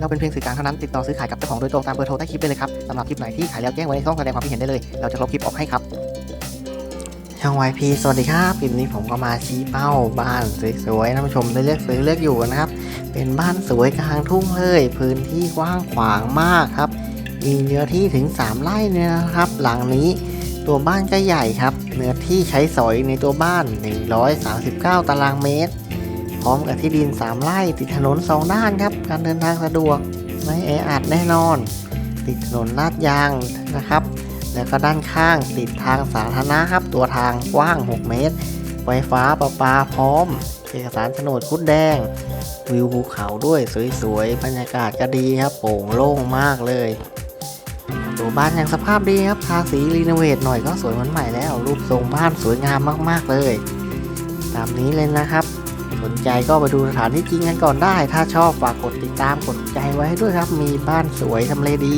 เราเป็นเพียงสื่อกลางเท่านั้นติดต่อซื้อขายกับเจ้าของโดยตรงตามเบอร์โทรใต้คลิปได้เลยครับสำหรับคลิปไหนที่ขายแล้วแจ้งไว้ในช่องแสดงความคิดเห็นได้เลย เราจะลบคลิปออกให้ครับช่อง YP สวัสดีครับคลิปนี้ผมก็มาชี้เป้าบ้านสวยๆท่านผู้ชมได้เลือกซื้อเลือกอยู่นะครับ เป็นบ้านสวยกลางทุ่งเลยพื้นที่กว้างขวางมากครับ มีเนื้อที่ถึง 3 ไร่เนี่ยนะครับ หลังนี้ตัวบ้านก็ใหญ่ครับ เนื้อที่ใช้สอยในตัวบ้าน 139 ตารางเมตร พร้อมกับที่ดิน 3 ไร่ติดถนน 2 ด้านครับ การเดินทางสะดวกไม่แออัดแน่นอน ติดถนนลาดยางนะครับ แล้วก็ด้านข้างติดทางสาธารณะครับ ตัวทางกว้าง 6 เมตร ไฟฟ้าประปาพร้อม เอกสารโฉนดคุดแดง วิวภูเขาด้วยสวยๆ บรรยากาศก็ดีครับ โปร่งโล่งมากเลย ตัวบ้านยังสภาพดีครับทาสีรีโนเวทหน่อยก็สวยเหมือนใหม่แล้ว รูปทรงบ้านสวยงามมากๆเลย ตามนี้เลยนะครับ สนใจก็ไปดูสถานที่จริงกันก่อนได้ ถ้าชอบฝากกดติดตามกดใจไว้ให้ด้วยครับ มีบ้านสวยทำเลดี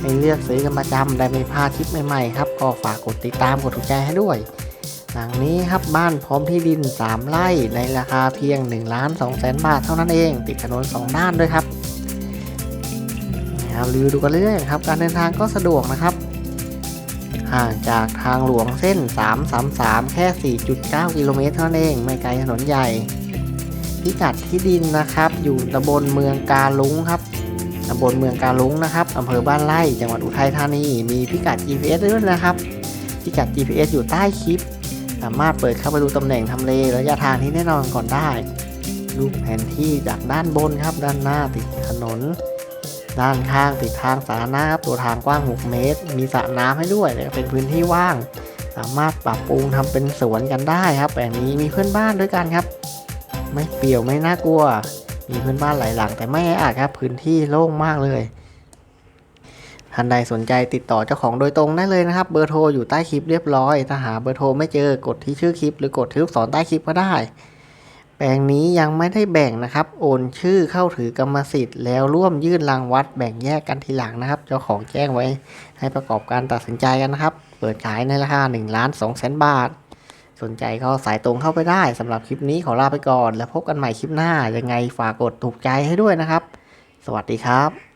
ให้เลือกซื้อกันประจำได้ไม่พลาดคลิปใหม่ๆครับ ก็ฝากกดติดตามกดถูกใจให้ด้วย หลังนี้ครับบ้านพร้อมที่ดิน 3 ไร่ในราคาเพียง1ล้าน2แสนบาทเท่านั้นเอง ติดถนน2ด้านด้วยครับนะครับรีวิวดูกันเรื่อยๆครับ การเดินทางก็สะดวกนะครับ ห่างจากทางหลวงเส้น 333 แค่ 4.9 กิโลเมตรเท่านั้นเอง ไม่ไกลถนนใหญ่ พิกัดที่ดินนะครับ อยู่ตำบลเมืองกาลุงครับตำบลเมืองกาลุงนะครับอำเภอบ้านไร่จังหวัดอุทัยธานี มีพิกัด GPS ด้วยนะครับ พิกัด GPS อยู่ใต้คลิป สามารถเปิดเข้าไปดูตำแหน่งทำเลระยะทางที่แน่นอนก่อนได้ ดูแผนที่จากด้านบนครับ ด้านหน้าติดถนน ด้านข้างติดทางสาธารณะครับตัวทางกว้าง 6 เมตร มีสระน้ำให้ด้วยแล้วก็เป็นพื้นที่ว่าง สามารถปรับปรุงทำเป็นสวนกันได้ครับแปลงนี้มีเพื่อนบ้านด้วยกันครับ ไม่เปลี่ยวไม่น่ากลัว มีเพื่อนบ้านหลายหลัง แต่ไม่แออัดครับ พื้นที่โล่งมากเลยท่านใดสนใจติดต่อเจ้าของโดยตรงได้เลยนะครับ เบอร์โทรอยู่ใต้คลิปเรียบร้อย ถ้าหาเบอร์โทรไม่เจอกดที่ชื่อคลิป หรือกดที่ลูกศรใต้คลิปก็ได้ แปลงนี้ยังไม่ได้แบ่งนะครับ โอนชื่อเข้าถือกรรมสิทธิ์แล้วร่วมยื่นรางวัดแบ่งแยกกันทีหลังนะครับ เจ้าของแจ้งไว้ ให้ประกอบการตัดสินใจกันนะครับ เปิดขายในราคา1ล้าน2แสนบาท สนใจก็สายตรงเข้าไปได้สำหรับคลิปนี้ขอลาไปก่อน แล้วพบกันใหม่คลิปหน้ายังไงฝากกดถูกใจให้ด้วยนะครับ สวัสดีครับ